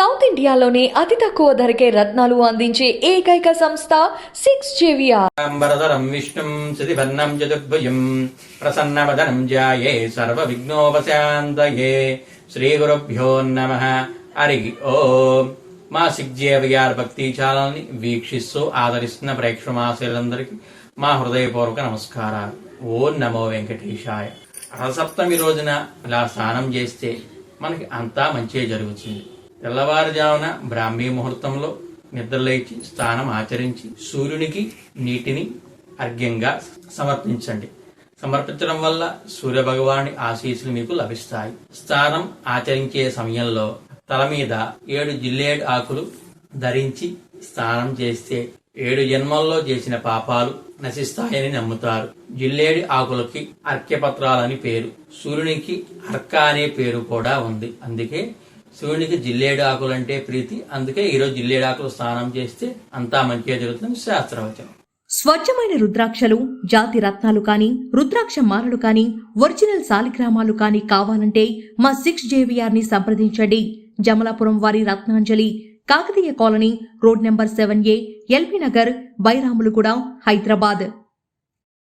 South ఇండియాలోనే అతి తక్కువ ధరకే రత్నాలు అందించే ఏకైక సంస్థ సిక్స్ జేవిఆర్. అంబరధరం విష్ణుం శితివర్ణం చతుర్భుజం ప్రసన్నవదనం విఘ్నోపశాంతయే శ్రీ గురుభ్యో నమ. హరి ఓం. మా సిగ్జేవిఆర్ భక్తి ఛానల్ని వీక్షిస్తూ ఆదరిస్తున్న ప్రేక్షమాశయులందరికీ మా హృదయపూర్వక నమస్కారాలు. ఓం నమో వెంకటేశాయ. రథసప్తమి రోజున ఇలా స్నానం చేస్తే మనకి అంతా మంచి జరుగుతుంది. తెల్లవారుజామున బ్రాహ్మీ ముహూర్తంలో నిద్రలేచి స్నానం ఆచరించి సూర్యునికి నీటిని అర్ఘ్యంగా సమర్పించండి. సమర్పించడం వల్ల సూర్య భగవాని ఆశీస్సులు మీకు లభిస్తాయి. స్నానం ఆచరించే సమయంలో తల మీద ఏడు జిల్లేడు ఆకులు ధరించి స్నానం చేస్తే ఏడు జన్మల్లో చేసిన పాపాలు నశిస్తాయని నమ్ముతారు. జిల్లేడి ఆకులకి అర్క్యపత్రాలని పేరు. సూర్యునికి అర్క అనే పేరు కూడా ఉంది. అందుకే శివునికి జిల్లేడు ఆకులు అంటే ప్రీతి. అందుకే ఈరోజు జిల్లేడు ఆకులు స్నానం చేస్తే అంతా మంచిగా జరుగుతుంది శాస్త్రవచనం. స్వచ్ఛమైన రుద్రాక్షలు జాతి రత్నాలు కాని రుద్రాక్ష మాలలు కాని ఒరిజినల్ సాలిగ్రామాలు కాని కావాలంటే మా సిక్స్ జేవిఆర్ని సంప్రదించండి. జమలాపురం వారి Ratnanjali Kakatiya colony road number seven A LB Nagar Bairamulguda Hyderabad.